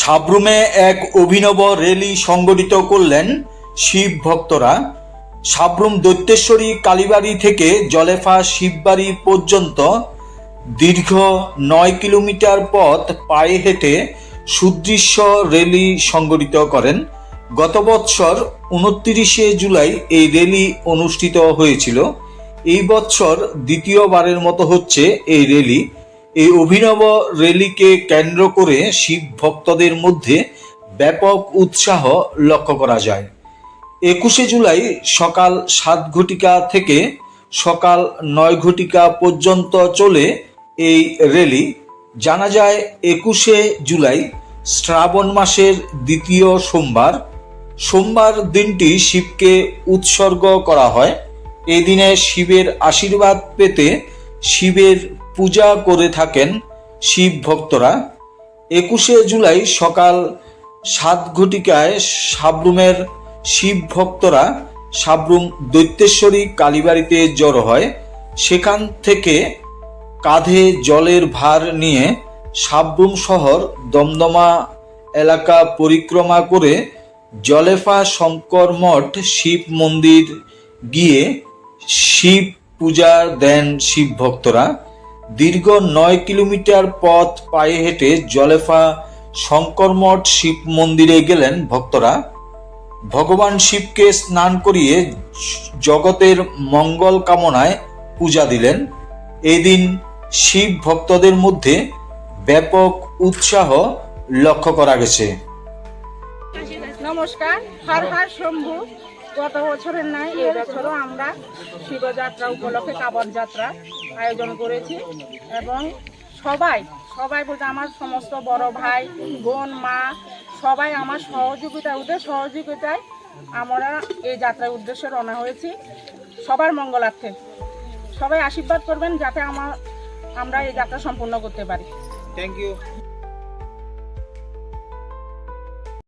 সাবরুমে এক অভিনব র্যালি সংগঠিত করলেন শিব ভক্তরা। সাবরুম দৈত্যেশ্বরী কালীবাড়ি থেকে জলেফা শিববাড়ি পর্যন্ত দীর্ঘ নয় কিলোমিটার পথ পায়ে হেঁটে সুদৃশ্য র্যালি সংগঠিত করেন। গত বৎসর উনত্রিশে জুলাই এই র্যালি অনুষ্ঠিত হয়েছিল। এই বৎসর দ্বিতীয়বারের মতো হচ্ছে এই র্যালি এই অভিনব র্যালিকে কেন্দ্র করে শিব ভক্তদের মধ্যে ব্যাপক উৎসাহ লক্ষ্য করা যায়। একুশে জুলাই সকাল সাত ঘটিকা থেকে সকাল নয় ঘটিকা পর্যন্ত চলে এই র্যালি জানা যায়, একুশে জুলাই শ্রাবণ মাসের দ্বিতীয় সোমবার। সোমবার দিনটি শিবকে উৎসর্গ করা হয়। এই দিনে শিবের আশীর্বাদ পেতে শিবের পূজা করে থাকেন শিব ভক্তরা। একুশে জুলাই সকাল সাত ঘটিকায় সাবরুমের শিব ভক্তরা সাবরুম দৈত্যেশ্বরী কালীবাড়িতে জড়ো হয়। সেখান থেকে কাঁধে জলের ভার নিয়ে সাবরুম শহর দমদমা এলাকা পরিক্রমা করে জলেফা শঙ্কর মঠ, শিব মন্দির গিয়ে শিব পূজা দেন শিব ভক্তরা। দীর্ঘ নয় কিলোমিটার পথ পায়ে হেঁটে জলেফা শঙ্কর মঠ শিব মন্দিরে গেলেন ভক্তরা। ভগবান শিবকে স্নান করিয়ে জগতের মঙ্গল কামনায় পূজা দিলেন। এদিন শিব ভক্তদের মধ্যে ব্যাপক উৎসাহ লক্ষ্য করা গেছে। নমস্কার, হর হর শম্ভু। গত বছরের নাই, এই বছরও আমরা শিবযাত্রা উপলক্ষে কাবর যাত্রা আয়োজন করেছি এবং সবাই সবাই বলতে আমার সমস্ত বড় ভাই, বোন, মা, সবাই আমার সহযোগিতা ওদের সহযোগিতায় আমরা এই যাত্রার উদ্দেশ্যে রওনা হয়েছি। সবার মঙ্গলার্থে। সবাই আশীর্বাদ করবেন যাতে আমার আমরা এই যাত্রা সম্পূর্ণ করতে পারি। Thank you